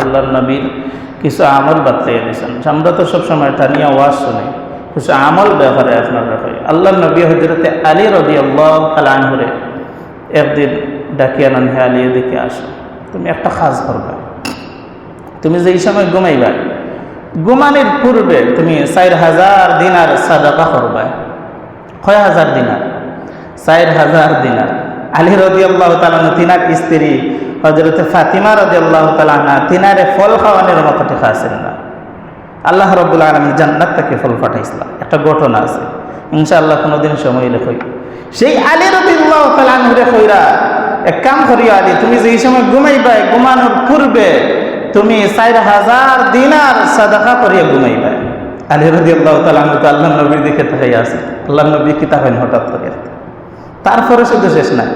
আল্লাহর নবীর কিছু আমল বাতলিয়ে দিয়েছেন। আমরা তো সবসময় তা নিয়ে ওয়াজ শুনি। কিছু আমল ব্যাপারে আপনারা হয় আল্লাহ নবী হজরতে আলী রবি আল্লাহ আনহুরে একদিন ডাকিয়ে আনেন, হে আলী, এদিকে আসো। তুমি একটা খাস করবা তুমি যে এই সময় ঘুমাইবা, ঘুমানির পূর্বে তুমি চার হাজার দিনার সাদাকা করবা। কয় হাজার দিনার? চার হাজার দিনার। আলী রদি আল্লাহ তালান তিনার স্ত্রী হজরত ফাতিমা রদি আল্লাহ তালানা তিনারে ফল খাওয়ানোর মতো টেকা আছেন না। আল্লাহ রব্বুল আলমী জান্নাত থেকে ফল পাঠাইছিলাম একটা ঘটনা আছে। ইনশাআল্লাহ কোনোদিন সময় লেখই সেই আলী রদি আল্লাহ তালানহুরে কইরা এক কাম করিও আলী, তুমি যে সময় ঘুমাইবাই, ঘুমানোর পূর্বে তুমি চার হাজার দিনার সাদাকা করিয়া ঘুমাইবাই। আলী রদি আল্লাহ তালানহু তো আল্লাহ নবীর দিকে তাকাই আছে। আল্লাহ নবী কি তাকেন হঠাৎ করে? তারপরে শুধু শেষ নাই।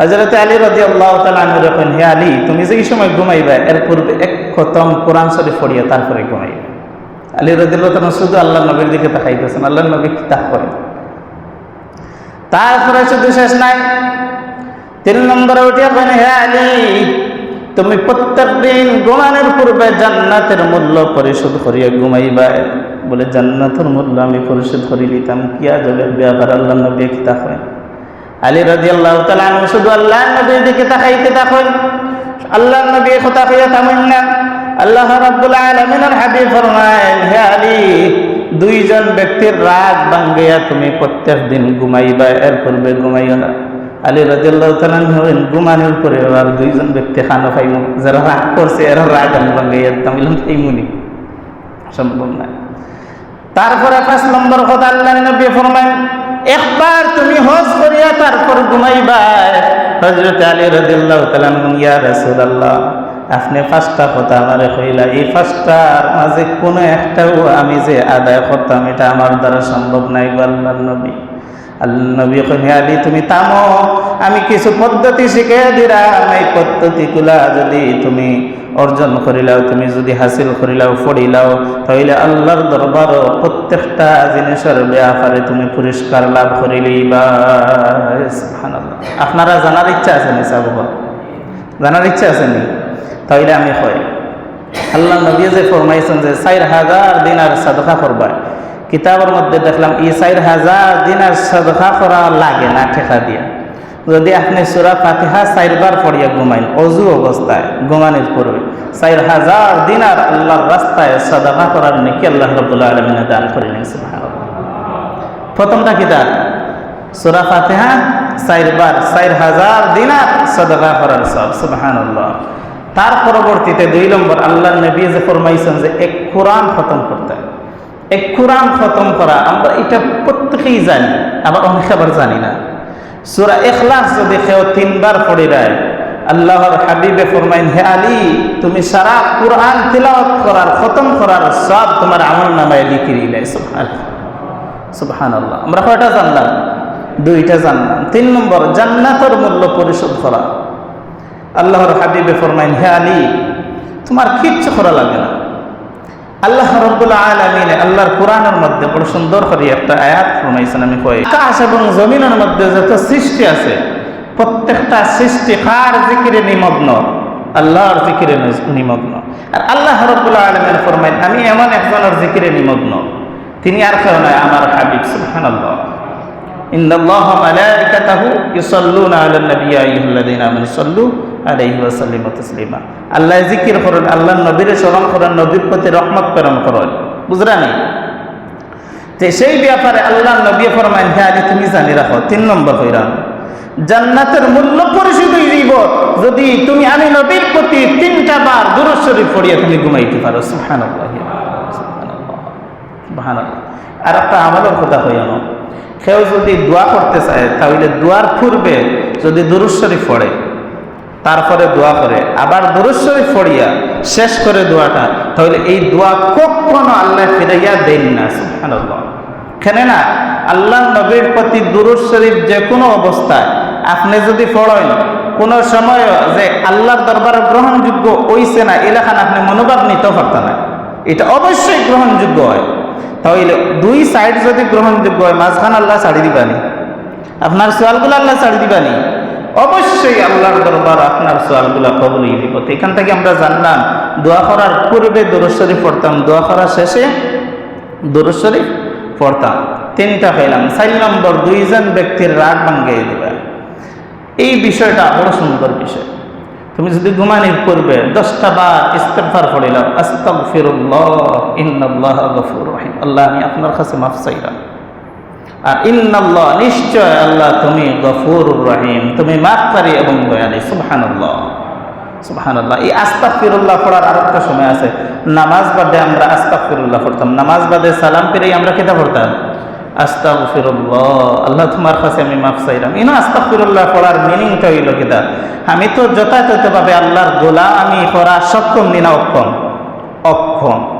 হজরত আলী রদি আল্লাহ তালু যখন, হে আলী, তুমি যে এই সময় ঘুমাইবা, এর পূর্বে এক খতম কোরআন শরীফ পড়িয়া তারপরে ঘুমাইবা। আলী রদিল্লাহ তালন শুধু আল্লাহ নবীর দিকে তাকাইতেছেন আল্লাহ নবী কিতাব করে? তারপরে শুধু শেষ নাই। তিন নম্বরে উঠিয়া কেন হে আলী, তুমি প্রত্যেক দিন ঘুমানোর পূর্বে জান্নাতের মূল্য পরিশোধ করিয়া ঘুমাইবা। বলে, জান্নাতের মূল্য আমি পরিশোধ করি নিতাম কিয়া জলের ব্যাপার? আল্লাহ নবী কিতাব হয় আলী রাজি আল্লাহ তালু শুধু আল্লাহ নবীর দিকে তাকাইতে থাকুন। আল্লাহ নবী কথা কইয়া থামেন না আল্লাহ রাব্বুল আলামিনের হাবিব ফরমায়েন, হে আলী, দুইজন ব্যক্তির রাগ ভাঙ্গিয়া তুমি প্রত্যেক দিন ঘুমাইবা এর পূর্বে ঘুমাইও না। আলী রাজিয়াল্লাহ তালান হবেন ঘুমানোর পরে আর দুইজন ব্যক্তি খানো খাইব যারা রাগ করছে এরা রাগ আমি ভাঙ্গাইয়া তামিলাম খাইমুনি সম্ভব না। তারপরে পাঁচ নম্বর কথা আল্লাহ নবী ফরমায়েন একবার তুমি হজ করিয়া তারপর ঘুমাইবা। হজরত আলী রদিল্লাহ তালাম ইয়া রাসূলুল্লাহ, আপনি পাঁচটা কথা আমারে কইলা। এই পাঁচটার মাঝে কোনো একটাও আমি যে আদায় করতাম, এটা আমার দ্বারা সম্ভব নাই গো আল্লাহ নবী। আল্লাহ নবী হে আলী, তুমি থামো। আমি কিছু পদ্ধতি শিখে দিলাম। এই পদ্ধতিগুলা যদি তুমি অর্জন করিলাও, তুমি যদি হাসিল করিলাও, পড়িলাও, তাহলে আল্লাহর দরবার প্রত্যেকটা জিনিসের ব্যাপারে তুমি পুরস্কার লাভ করিলেই বা। আপনারা জানার ইচ্ছা আছে নি, সাবু জানার ইচ্ছা আছে নি? তাহলে আমি হয় আল্লাহ নবী যে ফরমাইছেন যে চার হাজার দিনার সাদকা করবা। কিতাবের মধ্যে দেখলাম, এই চার হাজার দিনার সাদকা করা লাগে না, ঠেকা দিয়া। যদি আপনি সুরা ফাতিহা চারবার পড়িয়া ঘুমাইন, অজু অবস্থায় ঘুমানির পূর্বে, চার হাজার দিনার আল্লাহর রাস্তায় সাদাকা করার নাকি আল্লাহ রবুল্লা আলমিনে দান করিলেন। প্রথমটা কিতাব সুরা ফাতিহা চারবার, চার হাজার দিনার সাদাকা করার সব, সুবহানাল্লাহ। তার পরবর্তীতে দুই নম্বর আল্লাহ নবী যে ফরমাইছেন যে এক কোরআন খতম করতে এক কোরআন খতম করা, আমরা এটা প্রত্যেকেই জানি, আবার অনেক আবার জানি না। সুরা এখলাস যদি কেউ তিনবার পড়ে দেয়, আল্লাহর হাবিবে ফরমাইন, হে আলী, তুমি সারা কোরআন তিলাওয়াত করার, খতম করার সব তোমার আমল নামায় লিখে দিলে। সুবহান আল্লাহ আমরা কয়টা জানলাম? দুইটা জানলাম। তিন নম্বর, জান্নাতের মূল্য পরিশোধ করা। আল্লাহর হাবিবে ফরমাইন, হে আলী, তোমার কিচ্ছু করা লাগে না। আল্লাহ রব্বুল্লাহ আলমিনে আল্লাহর কোরআনের মধ্যে বড় সুন্দর করে একটা আয়াত ফরমাইছেন, আমি কই, আকাশ এবং জমিনের মধ্যে যত সৃষ্টি আছে, প্রত্যেকটা সৃষ্টি কার জিকিরে নিমগ্ন? আল্লাহর জিকিরে নিমগ্ন। আর আল্লাহ রব্বুল্লাহ আলমিন ফরমাইন, আমি এমন একজনের জিকিরে নিমগ্ন। তিনি আর কেউ নয়, আমার হাবিব সুলহান আল্লাহ ইন্দাল্লাহ মালাইকাতাহু ইউসাল্লুনা আলা নাবিয়্যা আইয়ুহাল্লাযীনা আমানু সাল্লু। আলহি ওয়াসাল্লিম আল্লাহ জিকির করেন, আল্লাহ নবীরে স্মরণ করেন, নবীর প্রতি রহমত প্রেরণ করেন। বুঝরা যে সেই ব্যাপারে আল্লাহ নবী ফরমাইন হ্যাঁ তুমি জানি রাখো, তিন নম্বর হইরান। জান্নাতের মূল্য পরিশোধ দিব যদি তুমি আমি নবীর প্রতি তিনটা বার দূরস্বরী পড়িয়া তুমি ঘুমাইতে পারো। সুহান আর একটা আমারও কথা হইয়া কেউ যদি দোয়া করতে চায়, তাহলে দোয়ার পূর্বে যদি দুরুশ্বরী পড়ে তারপরে দোয়া করে। আবার দুরুদ ফড়িয়া শেষ করে দোয়াটা, তাহলে এই দোয়া কখনো আল্লাহ ফিরাইয়া দেন না কেন না? আল্লাহ নবীর প্রতি দুরুদ শরীফ যে কোনো অবস্থায়, আপনি যদি পড়েন, কোনো সময় যে আল্লাহর দরবারে গ্রহণযোগ্য হইছে না এলাকান আপনি মনোভাব নিতে পারতেন না। এটা অবশ্যই গ্রহণযোগ্য হয়। তাহলে দুই সাইড যদি গ্রহণযোগ্য হয়, মাঝখান আল্লাহ ছাড়ি দিবানি। আপনার সোয়ালগুলো আল্লাহ ছাড়ি দিবানি। অবশ্যই আল্লাহর দরবার আপনার সোয়ালগুলা কবলই তো এখান থেকে আমরা জানলাম, দোয়া করার পূর্বে দরুদ পড়তাম, দোয়া করার শেষে দরুদ পড়তাম। তিনটা পেলাম চার নম্বর, দুইজন ব্যক্তির রাগ ভাঙ্গিয়ে দেবে। এই বিষয়টা বড় সুন্দর বিষয়। তুমি যদি ঘুমানির পূর্বে দশটা বার ইস্তেফার পড়িলাম, আস্তাগফিরুল্লাহ, ইন্নাল্লাহ গফুর রহিম। আল্লাহ, আমি আপনার কাছে মাফ চাইলাম। আর ইন্নাল্লাহ, নিশ্চয় আল্লাহ তুমি গফুর রহিম, তুমি মাফকারী এবং দয়ালি, সুবহানাল্লাহ। সুবহানাল্লাহ, এই আস্তাগফিরুল্লাহ পড়ার আরেকটা সময় আছে। নামাজ বাদে আমরা আস্তাগফিরুল্লাহ পড়তাম। নামাজ বাদে সালাম পেরেই আমরা কেটা পড়তাম? আস্তাগফিরুল্লাহ, আল্লাহ তোমার কাছে আমি মাফ চাইলাম। ইনো আস্তাগফিরুল্লাহ পড়ার মিনিংটা হইল কিতা আমি তো যথাযথভাবে আল্লাহর গোলা আমি পড়া সক্ষম নিনা অক্ষম? অক্ষম।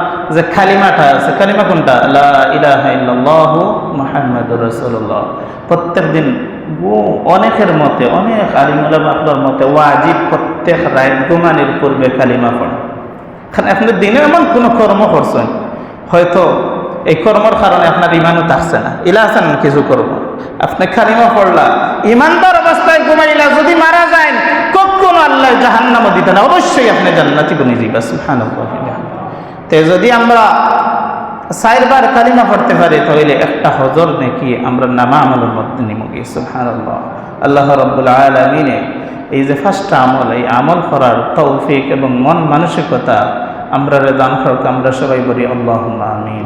যে খালিমাটা আছে কালিমা কোনটা? ইলাহা মুহাম্মাদুর রাসূলুল্লাহ। প্রত্যেক দিন অনেকের মতে, অনেক আলিমুলামা আপনার মতে, ওয়াজিব প্রত্যেক রাত ঘুমানির পূর্বে কালিমা পড়া। কারণ আপনি দিনে এমন কোনো কর্ম করছেন, হয়তো এই কর্মর কারণে আপনার ইমানও থাকছে না। ইলা আছেন কিছু কর্ম আপনি খালিমা পড়লা, ইমানদার অবস্থায় ঘুমাইলা, যদি মারা যায় কখনো আল্লাহ জাহান্নামও দিতে না। অবশ্যই আপনি জান্নাতি বনে যাইবা তে যদি আমরা চারবার কালিমা পড়তে পারি, তাহলে একটা হজর নাকি আমরা নামা আমলের মধ্যে নিম গিয়ে সুহান আল্লাহ রব্বুল আলমিনে এই যে ফার্স্ট আমল, এই আমল করার তৌফিক এবং মন মানসিকতা আমরা দান করক, আমরা সবাই বলি আল্লাহ আমিন।